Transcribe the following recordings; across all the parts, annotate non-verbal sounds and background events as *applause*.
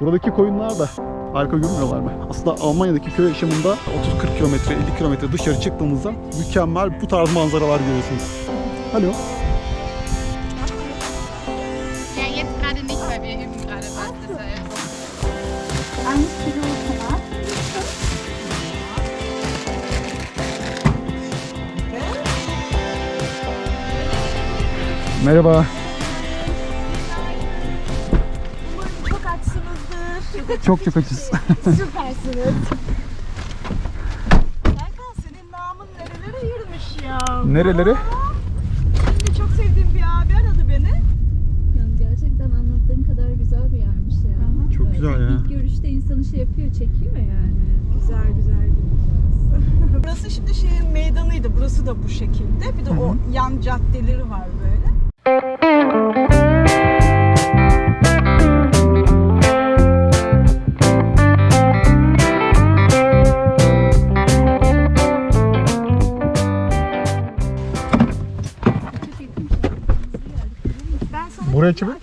Buradaki koyunlar da harika görünmüyorlar mı? Aslında Almanya'daki köy yaşamında 30-40 kilometre, 50 kilometre dışarı çıktığınızda mükemmel bu tarz manzaralar görüyorsunuz. Alo. Ja, Çok çok açız. *laughs* Süpersiniz. Serkan senin namın nerelere yürümüş ya. Nerelere? Benim de çok sevdiğim bir abi aradı beni. Yani gerçekten anlattığın kadar güzel bir yermiş ya. Çok güzel ya. İlk görüşte insanı şey yapıyor, çekiyor yani. Güzel güzel gideceğiz. *laughs* Burası şimdi şehrin meydanıydı. Burası da bu şekilde. Bir de o yan caddeleri var böyle. Buraya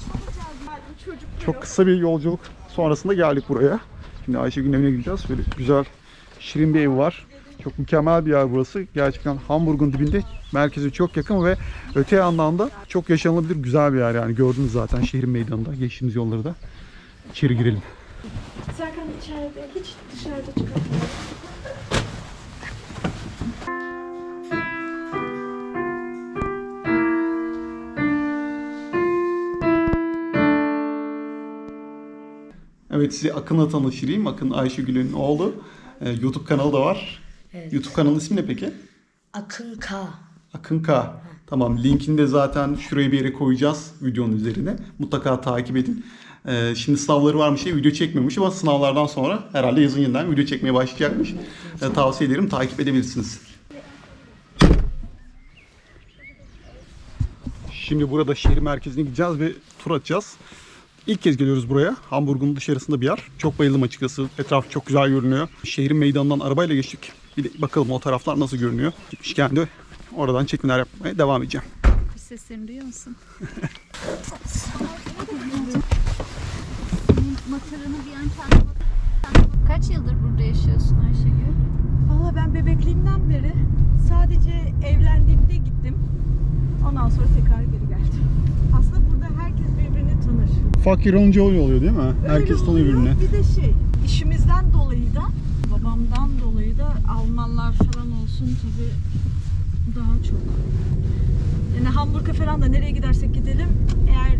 çocuk çok kısa bir yolculuk sonrasında geldik buraya. Şimdi Ayşegül'ün evine gideceğiz. Böyle güzel, şirin bir ev var. Çok mükemmel bir yer burası. Gerçekten Hamburg'un dibinde merkeze çok yakın ve öte yandan da çok yaşanılabilir güzel bir yer yani. Gördünüz zaten şehrin meydanında, geçtiğimiz yolları da. İçeri girelim. Serkan içeride hiç dışarıda çıkamıyor. Evet size Akın'la tanıştırayım. Akın Ayşegül'ün oğlu. Ee, YouTube kanalı da var. YouTube kanalı ismi ne peki? Akın K. Akın K. Tamam linkini de zaten şuraya bir yere koyacağız videonun üzerine. Mutlaka takip edin. Ee, şimdi sınavları varmış diye video çekmiyormuş ama sınavlardan sonra herhalde yazın yeniden video çekmeye başlayacakmış. Ee, tavsiye ederim takip edebilirsiniz. Şimdi burada şehir merkezine gideceğiz ve tur atacağız. İlk kez geliyoruz buraya. Hamburg'un dışarısında bir yer. Çok bayıldım açıkçası. Etraf çok güzel görünüyor. Şehrin meydanından arabayla geçtik. Bir de bakalım o taraflar nasıl görünüyor. Gitmişken de oradan çekimler yapmaya devam edeceğim. Bir seslerini duyuyor musun? Mataranı bir an kendime... Kaç yıldır burada yaşıyorsun Ayşegül? Valla ben bebekliğimden beri sadece evlendiğimde gittim. Ondan sonra tekrar geri geldim. Aslında burada herkes birbirini tanır. Fakir olunca oluyor değil mi? Herkes Öyle tanıyor oluyor. birbirini. Bir de şey, işimizden dolayı da, babamdan dolayı da Almanlar falan olsun tabii daha çok. Yani Hamburg'a falan da nereye gidersek gidelim eğer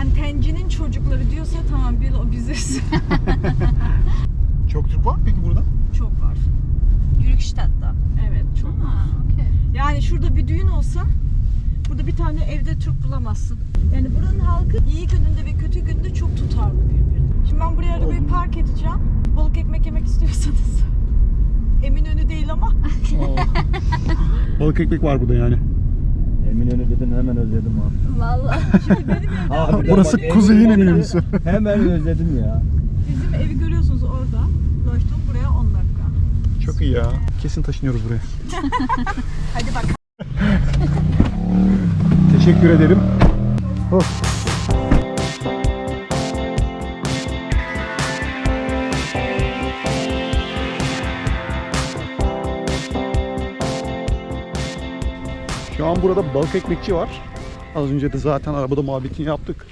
antencinin çocukları diyorsa tamam bil o biziz. *laughs* Çok Türk var mı peki burada? çok var. Gürükstadt'ta. Evet çok var. Ha, okey. Yani şurada bir düğün olsa burada bir tane evde Türk bulamazsın. Yani buranın halkı iyi gününde ve kötü günde çok tutarlı birbirini. Şimdi ben buraya arabayı park edeceğim. Balık ekmek yemek istiyorsanız. *laughs* Eminönü değil ama. *laughs* Balık ekmek var burada yani. Eminönü dedin hemen özledim abi. Vallahi. *laughs* Şimdi benim evim, Abi, Burası bak, kuzeyin Eminönü Eminönü'sü. Hemen özledim ya. bizim evi görüyorsunuz orada. Leuchtturm buraya 10 dakika. Çok iyi ya. Kesin taşınıyoruz buraya. Hadi bak. Teşekkür ederim. Oh. Şu an burada balık ekmekçi var. Az önce de zaten arabada muhabbetini yaptık.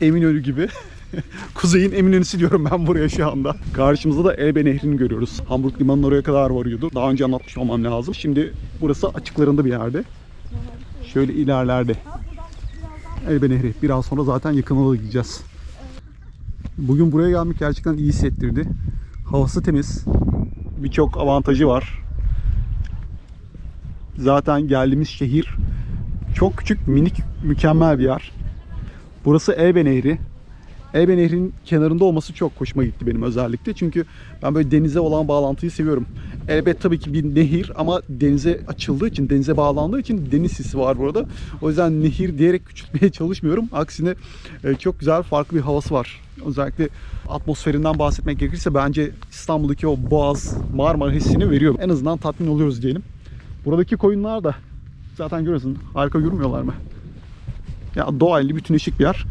Eminönü gibi. *laughs* Kuzey'in Eminönüsü diyorum ben buraya şu anda. Karşımızda da Elbe Nehri'ni görüyoruz. Hamburg limanının oraya kadar varıyordu. Daha önce anlatmış olmam lazım. Şimdi burası açıklarında bir yerde. Şöyle ilerlerde. Elbe Nehri. Biraz sonra zaten yakınına da gideceğiz. Bugün buraya gelmek gerçekten iyi hissettirdi. Havası temiz. Birçok avantajı var. Zaten geldiğimiz şehir çok küçük, minik, mükemmel bir yer. Burası Elbe Nehri. Elbe Nehri'nin kenarında olması çok hoşuma gitti benim özellikle. Çünkü ben böyle denize olan bağlantıyı seviyorum. Elbet tabii ki bir nehir ama denize açıldığı için, denize bağlandığı için deniz hissi var burada. O yüzden nehir diyerek küçültmeye *laughs* çalışmıyorum. Aksine e, çok güzel, farklı bir havası var. Özellikle atmosferinden bahsetmek gerekirse bence İstanbul'daki o Boğaz, Marmara hissini veriyor. En azından tatmin oluyoruz diyelim. Buradaki koyunlar da zaten görüyorsun harika görünmüyorlar mı? Ya doğayla bütünleşik bir yer.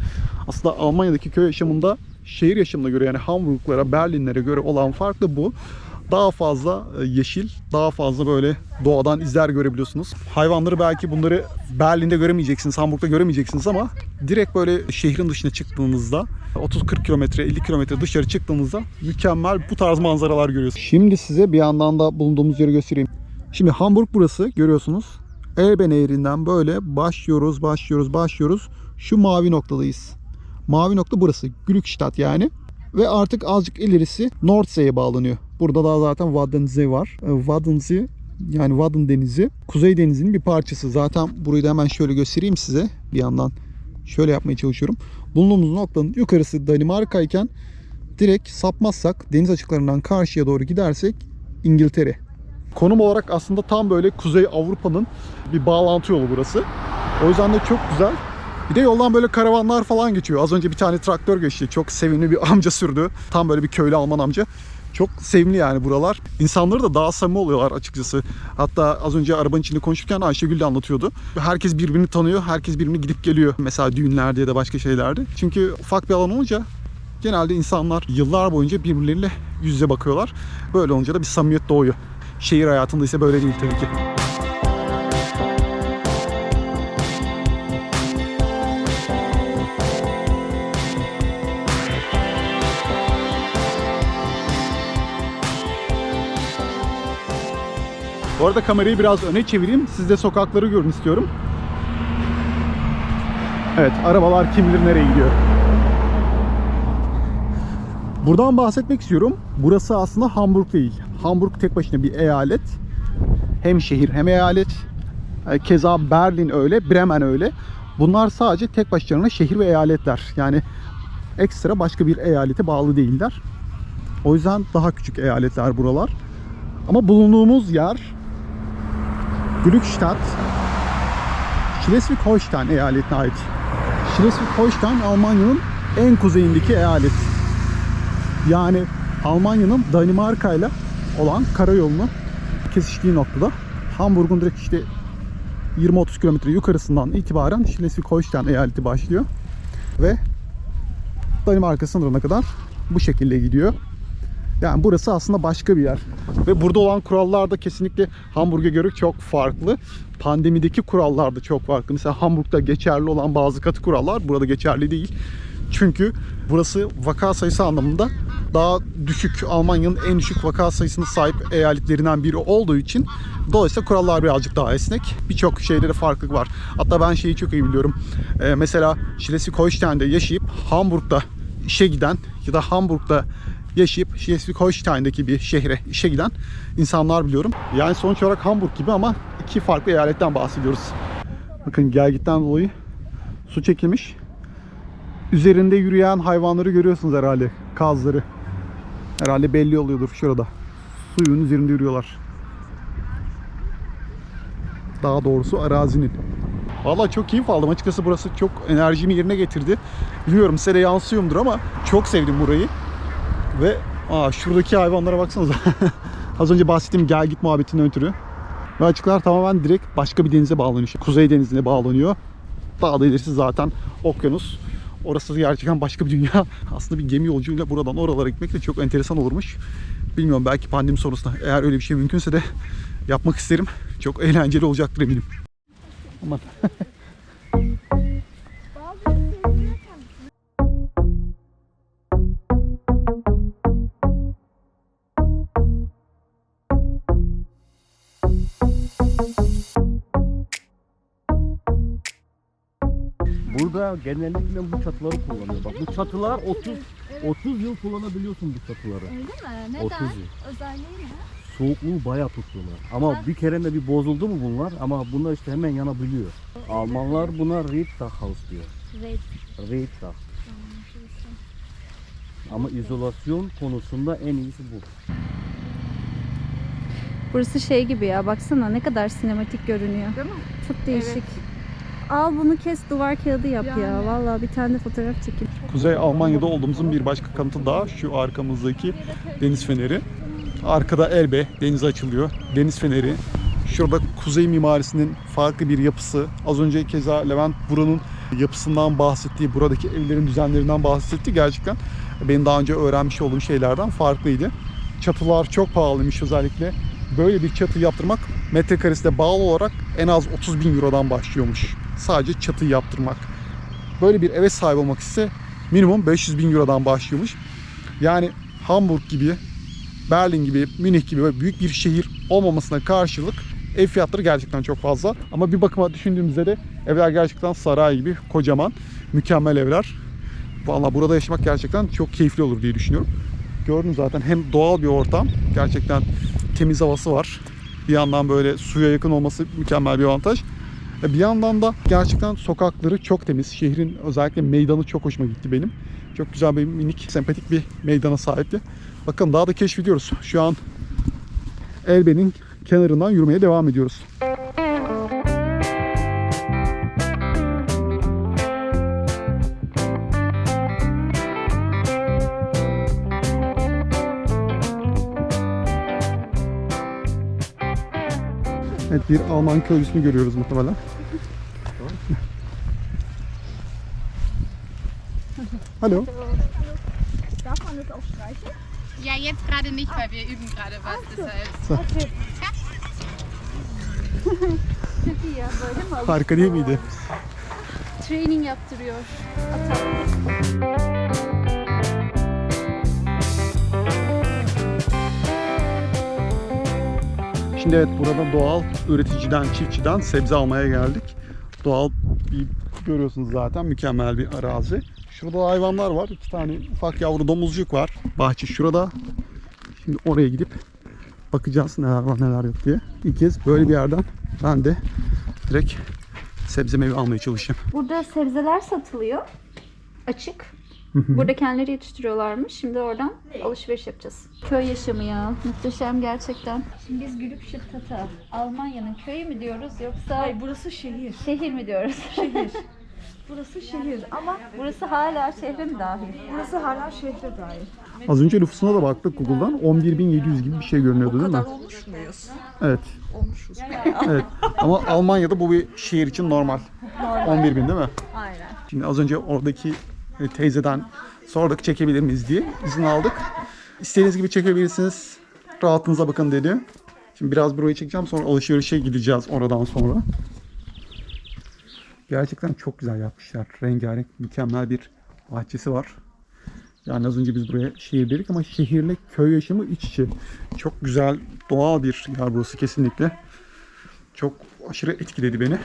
Aslında Almanya'daki köy yaşamında şehir yaşamına göre yani Hamburglara, Berlinlere göre olan fark da bu. Daha fazla e, yeşil, daha fazla böyle doğadan izler görebiliyorsunuz. Hayvanları belki bunları Berlin'de göremeyeceksiniz, Hamburg'da göremeyeceksiniz ama direkt böyle şehrin dışına çıktığınızda 30-40 kilometre, 50 kilometre dışarı çıktığınızda mükemmel bu tarz manzaralar görüyorsunuz. Şimdi size bir yandan da bulunduğumuz yeri göstereyim. Şimdi Hamburg burası görüyorsunuz. Elbe Nehri'nden böyle başlıyoruz, başlıyoruz, başlıyoruz. Şu mavi noktadayız. Mavi nokta burası. Glückstadt yani. Ve artık azıcık ilerisi Nordsee'ye bağlanıyor. Burada da zaten Waddenzee var. E, Waddenzee yani Wadden Denizi Kuzey Denizi'nin bir parçası. Zaten burayı da hemen şöyle göstereyim size bir yandan. Şöyle yapmaya çalışıyorum. Bulunduğumuz noktanın yukarısı Danimarka iken direkt sapmazsak deniz açıklarından karşıya doğru gidersek İngiltere. Konum olarak aslında tam böyle Kuzey Avrupa'nın bir bağlantı yolu burası. O yüzden de çok güzel. Bir de yoldan böyle karavanlar falan geçiyor. Az önce bir tane traktör geçti. Çok sevimli bir amca sürdü. Tam böyle bir köylü Alman amca. Çok sevimli yani buralar. İnsanları da daha samimi oluyorlar açıkçası. Hatta az önce arabanın içinde konuşurken Ayşegül de anlatıyordu. Herkes birbirini tanıyor. Herkes birbirini gidip geliyor. Mesela düğünlerde ya da başka şeylerde. Çünkü ufak bir alan olunca genelde insanlar yıllar boyunca birbirleriyle yüz yüze bakıyorlar. Böyle olunca da bir samimiyet doğuyor. Şehir hayatında ise böyle değil tabii ki. Bu arada kamerayı biraz öne çevireyim. Siz de sokakları görün istiyorum. Evet, arabalar kim bilir nereye gidiyor. Buradan bahsetmek istiyorum. Burası aslında Hamburg değil. Hamburg tek başına bir eyalet. Hem şehir hem eyalet. E, Keza Berlin öyle, Bremen öyle. Bunlar sadece tek başlarına şehir ve eyaletler. Yani ekstra başka bir eyalete bağlı değiller. O yüzden daha küçük eyaletler buralar. Ama bulunduğumuz yer Glückstadt Schleswig-Holstein eyaletine ait. Schleswig-Holstein Almanya'nın en kuzeyindeki eyalet. Yani Almanya'nın Danimarka ile olan karayolunu kesiştiği noktada Hamburg'un direkt işte 20-30 kilometre yukarısından itibaren Schleswig-Holstein eyaleti başlıyor. Ve Danimarka sınırına kadar bu şekilde gidiyor. Yani burası aslında başka bir yer. Ve burada olan kurallar da kesinlikle Hamburg'a göre çok farklı. Pandemideki kurallar da çok farklı. Mesela Hamburg'da geçerli olan bazı katı kurallar burada geçerli değil. Çünkü burası vaka sayısı anlamında daha düşük, Almanya'nın en düşük vaka sayısına sahip eyaletlerinden biri olduğu için dolayısıyla kurallar birazcık daha esnek. Birçok şeyde de farklılık var. Hatta ben şeyi çok iyi biliyorum. Ee, mesela Schleswig-Holstein'de yaşayıp Hamburg'da işe giden ya da Hamburg'da yaşayıp Schleswig-Holstein'deki bir şehre işe giden insanlar biliyorum. Yani sonuç olarak Hamburg gibi ama iki farklı eyaletten bahsediyoruz. Bakın gelgitten dolayı su çekilmiş. Üzerinde yürüyen hayvanları görüyorsunuz herhalde. Kazları. Herhalde belli oluyordur şurada. Suyun üzerinde yürüyorlar. Daha doğrusu arazinin. Vallahi çok keyif aldım. Açıkçası burası çok enerjimi yerine getirdi. Bilmiyorum size de yansıyorumdur ama çok sevdim burayı. Ve aa, şuradaki hayvanlara baksanıza. *laughs* Az önce bahsettiğim gel git muhabbetinden ötürü. Ve açıklar tamamen direkt başka bir denize bağlanıyor. Kuzey denizine bağlanıyor. Daha da ilerisi zaten okyanus. Orası gerçekten başka bir dünya. *laughs* Aslında bir gemi yolculuğuyla buradan oralara gitmek de çok enteresan olurmuş. Bilmiyorum belki pandemi sonrasında eğer öyle bir şey mümkünse de yapmak isterim. Çok eğlenceli olacaktır eminim. Aman. *laughs* Burada genellikle bu çatıları kullanıyor. Bak bu çatılar 30 30 yıl kullanabiliyorsun bu çatıları. Öyle mi? 30 Neden? yıl. Özelliği ne? Soğukluğu bayağı tutuyorlar. Ama bir kere de bir bozuldu mu bunlar ama bunlar işte hemen yanabiliyor. Almanlar buna Riedtachhaus diyor. Red. Riedtach. Ama izolasyon konusunda en iyisi bu. Burası şey gibi ya baksana ne kadar sinematik görünüyor. Değil mi? Çok değişik. Al bunu kes duvar kağıdı yap ya. Yani. Vallahi bir tane de fotoğraf çekin. Kuzey Almanya'da olduğumuzun bir başka kanıtı daha şu arkamızdaki deniz feneri. Arkada Elbe denize açılıyor. Deniz feneri. Şurada kuzey mimarisinin farklı bir yapısı. Az önce keza Levent buranın yapısından bahsettiği, buradaki evlerin düzenlerinden bahsetti. Gerçekten benim daha önce öğrenmiş olduğum şeylerden farklıydı. Çatılar çok pahalıymış özellikle. Böyle bir çatı yaptırmak metrekaresine bağlı olarak en az 30 bin Euro'dan başlıyormuş. Sadece çatı yaptırmak. Böyle bir eve sahip olmak ise minimum 500 bin Euro'dan başlıyormuş. Yani Hamburg gibi, Berlin gibi, Münih gibi büyük bir şehir olmamasına karşılık ev fiyatları gerçekten çok fazla. Ama bir bakıma düşündüğümüzde de evler gerçekten saray gibi kocaman, mükemmel evler. Vallahi burada yaşamak gerçekten çok keyifli olur diye düşünüyorum. Gördüm zaten hem doğal bir ortam, gerçekten temiz havası var. Bir yandan böyle suya yakın olması mükemmel bir avantaj. E Bir yandan da gerçekten sokakları çok temiz. Şehrin özellikle meydanı çok hoşuma gitti benim. Çok güzel bir minik, sempatik bir meydana sahipti. Bakın daha da keşfediyoruz. Şu an Elbe'nin kenarından yürümeye devam ediyoruz. Evet bir Alman köylüsünü görüyoruz muhtemelen. Hallo. Darf man das auch streichen? Ja, jetzt gerade nicht, weil wir üben gerade was. Deshalb. Çok iyi ya böyle mi alışıyor? Harika değil miydi? Training yaptırıyor. Şimdi evet burada doğal üreticiden, çiftçiden sebze almaya geldik. Doğal bir görüyorsunuz zaten mükemmel bir arazi. Şurada hayvanlar var. İki tane ufak yavru domuzcuk var. Bahçe şurada. Şimdi oraya gidip bakacağız neler var neler yok diye. İlk kez böyle bir yerden ben de direkt sebze meyve almaya çalışayım. Burada sebzeler satılıyor. Açık. Burada kendileri yetiştiriyorlarmış. Şimdi oradan alışveriş yapacağız. Köy yaşamı ya. Muhteşem gerçekten. Şimdi biz Gülüp Şıttata, Almanya'nın köyü mü diyoruz yoksa Hayır burası şehir. şehir mi diyoruz? Şehir. *laughs* burası şehir ama Burası hala şehre mi dahil? burası hala şehre dair. Az önce nüfusuna da baktık Google'dan. 11.700 gibi bir şey görünüyordu değil mi? kadar olmuş muyuz? Evet. Olmuşuz. Evet. Ama Almanya'da bu bir şehir için normal. 11 bin değil mi? Aynen. Şimdi az önce oradaki teyzeden sorduk çekebilir miyiz diye izin aldık. İstediğiniz gibi çekebilirsiniz. Rahatınıza bakın dedi. Şimdi biraz burayı çekeceğim sonra alışverişe gideceğiz oradan sonra. Gerçekten çok güzel yapmışlar. Rengarenk mükemmel bir bahçesi var. Yani az önce biz buraya şehir dedik ama şehirle köy yaşamı iç içe. Çok güzel doğal bir yer burası kesinlikle. Çok aşırı etkiledi beni.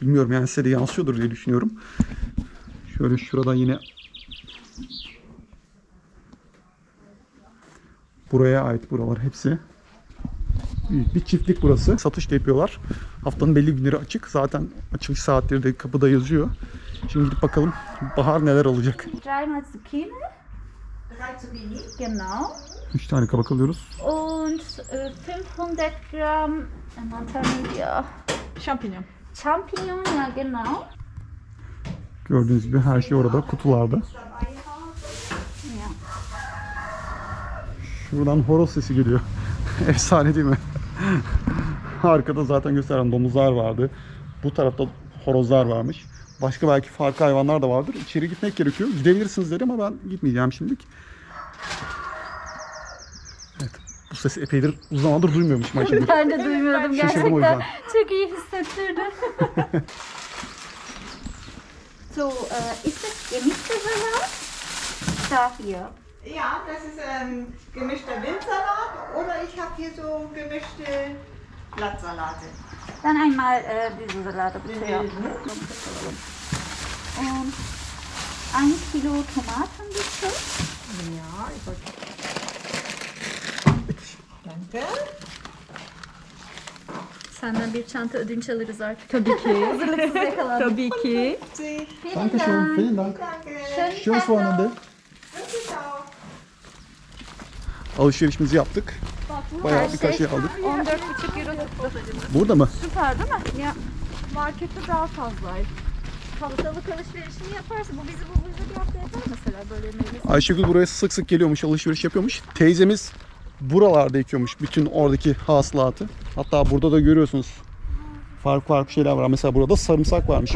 Bilmiyorum yani size de yansıyordur diye düşünüyorum. Şöyle şurada yine buraya ait buralar hepsi. Büyük bir çiftlik burası. Satış da yapıyorlar. Haftanın belli günleri açık. Zaten açılış saatleri de kapıda yazıyor. Şimdi gidip bakalım bahar neler olacak. 300 Zucchini. Genau. 3 tane kabak alıyoruz. Und äh, 500 Gramm Mantarmedia. Şampinyon. Champignon, ja genau. Gördüğünüz gibi her şey orada kutularda. Şuradan horoz sesi geliyor. *laughs* Efsane değil mi? *laughs* Arkada zaten gösteren domuzlar vardı. Bu tarafta horozlar varmış. Başka belki farklı hayvanlar da vardır. İçeri gitmek gerekiyor. Gidebilirsiniz dedi ama ben gitmeyeceğim şimdilik. Evet. Bu sesi epeydir uzun zamandır duymuyormuşum. Ben de duymuyordum Şaşırdım o gerçekten. yüzden. Çok iyi hissettirdi. *laughs* so, äh, ist das Gemüsesalat? Da hier. Ja, das ist ähm, gemischter Wildsalat oder ich habe hier so gemischte Blattsalate. Dann einmal äh, diese Salate bitte. Ja. Mhm. Und ein Kilo Tomaten bitte. Ja, ich wollte. Danke. Senden bir çanta ödünç alırız artık. Tabii ki. *laughs* Hazırlıksız yakalandık. Tabii ki. Dankeschön. Vielen Dank. Schönes Wochenende. Alışverişimizi yaptık. Bayağı birkaç şey aldık. 14,5 euro tuttu. Burada mı? Süper değil mi? Ya markette daha fazlaydı. Salatalık alışverişini yaparsa bu bizi bu bizi bir hafta yapar mesela böyle meyve. Ayşegül buraya sık sık geliyormuş, alışveriş yapıyormuş. Teyzemiz buralarda ekiyormuş bütün oradaki hasılatı. Hatta burada da görüyorsunuz farklı farklı şeyler var. Mesela burada sarımsak varmış.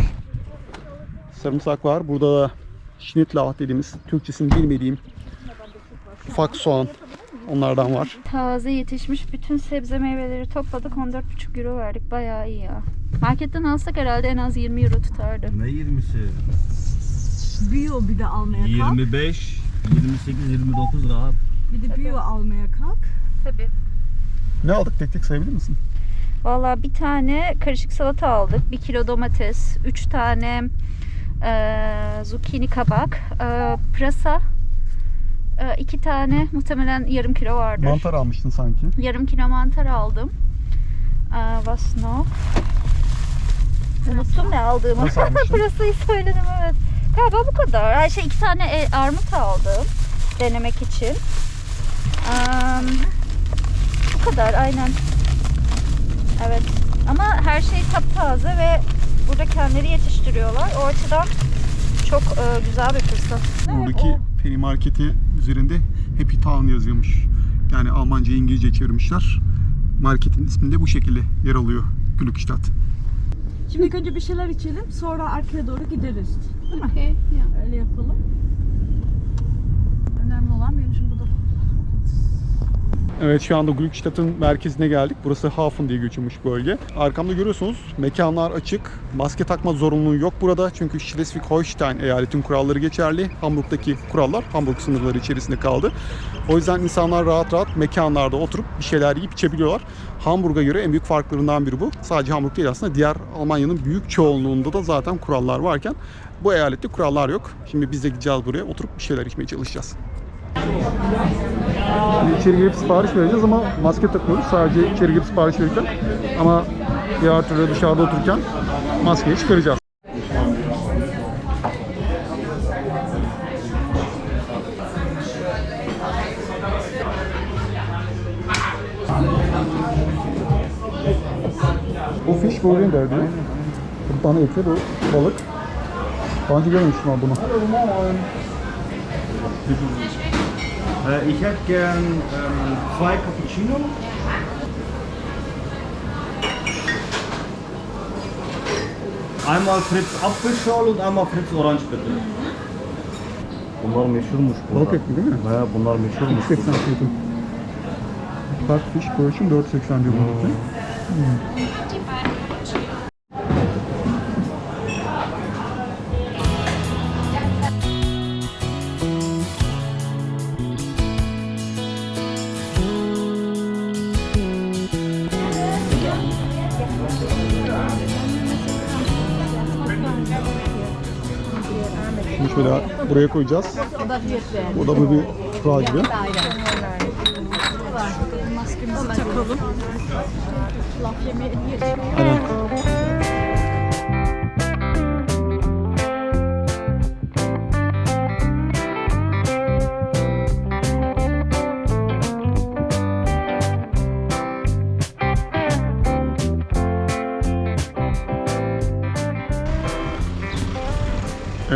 Sarımsak var. Burada da şnitlauch dediğimiz Türkçesini bilmediğim ufak soğan. Onlardan var. Taze yetişmiş bütün sebze meyveleri topladık 14,5 euro verdik. Bayağı iyi ya. Marketten alsak herhalde en az 20 euro tutardı. Ne 20'si? Bio bir de almaya kalk. 25, 28, 29 rahat. Bir de bio almaya kalk. Tabii. Ne aldık tek tek sayabilir misin? Valla bir tane karışık salata aldık. Bir kilo domates, üç tane eee zucchini kabak, eee, pırasa, eee, iki tane muhtemelen yarım kilo vardır. Mantar almıştın sanki. Yarım kilo mantar aldım. Eee was noch? Unuttum ne aldığımı. Nasıl *laughs* almıştın? Pırasayı söyledim evet. Galiba bu kadar. Ay şey iki tane e, armut aldım denemek için. Eee, bu kadar aynen. Evet. Ama her şey taptaze ve burada kendileri yetiştiriyorlar. O açıdan çok e, güzel bir fırsat. Buradaki penny marketi üzerinde Happy Town yazıyormuş. Yani Almanca İngilizce çevirmişler. Marketin isminde bu şekilde yer alıyor Glückstadt. Şimdi önce bir şeyler içelim. Sonra arkaya doğru gideriz. Değil mi? Okay. Öyle yapalım. Önemli olan benim şimdi burada Evet şu anda Glückstadt'ın merkezine geldik. Burası Hafen diye geçiyormuş bölge. Arkamda görüyorsunuz mekanlar açık. Maske takma zorunluluğu yok burada. Çünkü Schleswig-Holstein eyaletin kuralları geçerli. Hamburg'daki kurallar Hamburg sınırları içerisinde kaldı. O yüzden insanlar rahat rahat mekanlarda oturup bir şeyler yiyip içebiliyorlar. Hamburg'a göre en büyük farklarından biri bu. Sadece Hamburg değil aslında diğer Almanya'nın büyük çoğunluğunda da zaten kurallar varken bu eyalette kurallar yok. Şimdi biz de gideceğiz buraya oturup bir şeyler içmeye çalışacağız. İçeri girip sipariş vereceğiz ama maske takıyoruz sadece içeri girip sipariş verirken. Ama diğer türlü dışarıda otururken maskeyi çıkaracağız. Bu fish burger derdi. Bir eti bu balık. Daha önce görmemiştim ben bunu. Äh, ich hätte gern ähm, zwei Cappuccino. Einmal Fritz Apfelschorle und einmal Fritz Orange bitte. Bunlar meşhurmuş burada. Balık etli değil mi? He, bunlar meşhurmuş 80 fiyatı. Bak fish version 480 diyor bunun. Şimdi şöyle buraya koyacağız. Bu da bu bir kura gibi. maskemizi takalım. Laf yemeğe niye çıkıyor? Aynen.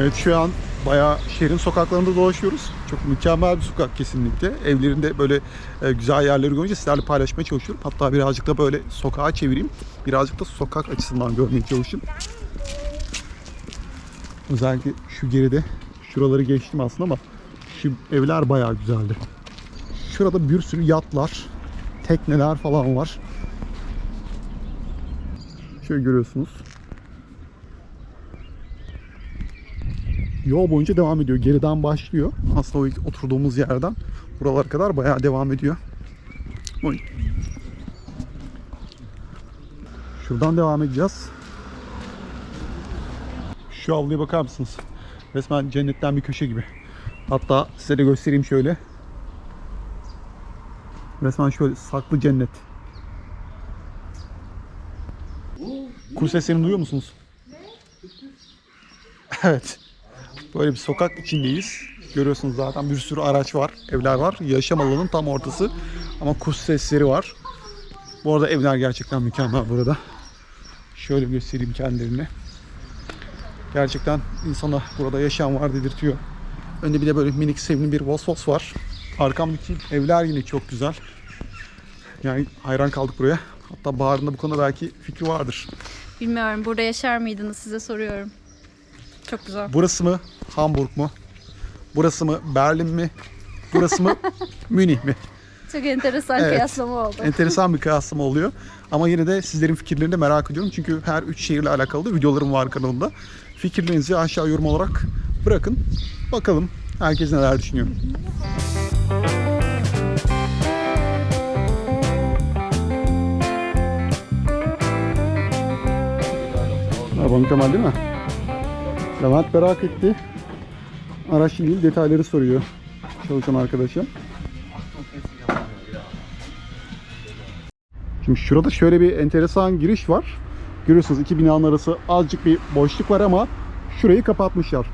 Evet şu an bayağı şehrin sokaklarında dolaşıyoruz. Çok mükemmel bir sokak kesinlikle. Evlerinde böyle e, güzel yerleri görünce sizlerle paylaşmaya çalışıyorum. Hatta birazcık da böyle sokağa çevireyim. Birazcık da sokak açısından görmeye çalışayım. Özellikle şu geride şuraları geçtim aslında ama şu evler bayağı güzeldi. Şurada bir sürü yatlar, tekneler falan var. Şöyle görüyorsunuz. Yol boyunca devam ediyor. Geriden başlıyor. Aslında o ilk oturduğumuz yerden buralara kadar bayağı devam ediyor. Oy. Şuradan devam edeceğiz. Şu avluya bakar mısınız? Resmen cennetten bir köşe gibi. Hatta size de göstereyim şöyle. Resmen şöyle saklı cennet. Kuş seslerini duyuyor musunuz? Evet. Böyle bir sokak içindeyiz. Görüyorsunuz zaten bir sürü araç var, evler var. Yaşam alanının tam ortası. Ama kuş sesleri var. Bu arada evler gerçekten mükemmel burada. Şöyle göstereyim kendilerini. Gerçekten insana burada yaşam var dedirtiyor. Önde bir de böyle minik sevimli bir vos vos var. Arkamdaki evler yine çok güzel. Yani hayran kaldık buraya. Hatta Bahar'ın da bu konuda belki fikri vardır. Bilmiyorum burada yaşar mıydınız size soruyorum. Çok güzel. Burası mı Hamburg mu? Burası mı Berlin mi? burası mı *laughs* Münih mi? Çok enteresan Evet. kıyaslama oldu. Enteresan bir kıyaslama oluyor. Ama yine de sizlerin fikirlerini de merak ediyorum. Çünkü her üç şehirle alakalı da videolarım var kanalımda. Fikirlerinizi aşağı yorum olarak bırakın. Bakalım herkes neler düşünüyor. Merhaba Kemal değil mi? Levent merak etti. Araçla ilgili detayları soruyor. Çalışan arkadaşım. Şimdi şurada şöyle bir enteresan giriş var. Görüyorsunuz iki binanın arası azıcık bir boşluk var ama şurayı kapatmışlar.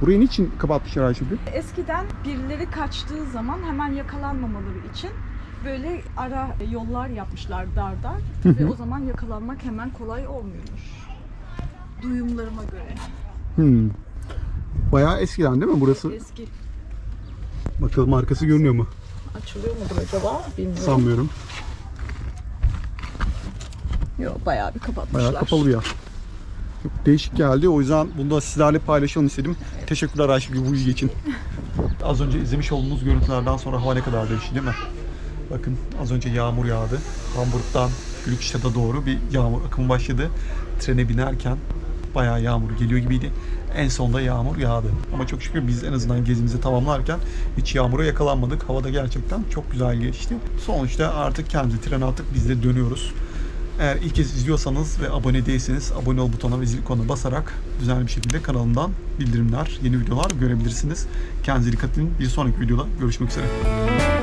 Burayı niçin kapatmışlar Ayşegül? Eskiden birileri kaçtığı zaman hemen yakalanmamaları için böyle ara yollar yapmışlar dar dar. Ve o zaman yakalanmak hemen kolay olmuyormuş. Duyumlarıma göre. Hmm. Bayağı eskiden değil mi burası? Eski Bakalım arkası görünüyor mu? açılıyor mudur acaba bilmiyorum. Sanmıyorum. Yok bayağı bir kapatmışlar. Bayağı kapalı bir yer. Çok değişik geldi. O yüzden bunu da sizlerle paylaşalım istedim. Teşekkürler Ayşegül bu bilgi için. Az önce izlemiş olduğunuz görüntülerden sonra hava ne kadar değişti değil mi? Bakın az önce yağmur yağdı. Hamburg'dan Gülükstad'a doğru bir yağmur akımı başladı. Trene binerken bayağı yağmur geliyor gibiydi. En sonunda yağmur yağdı. Ama çok şükür biz en azından gezimizi tamamlarken hiç yağmura yakalanmadık. Havada gerçekten çok güzel geçti. Sonuçta artık kendi trene attık biz de dönüyoruz. Eğer ilk kez izliyorsanız ve abone değilseniz abone ol butonuna ve zil ikonuna basarak düzenli bir şekilde kanalımdan bildirimler, yeni videolar görebilirsiniz. Kendinize dikkat edin. Bir sonraki videoda görüşmek üzere.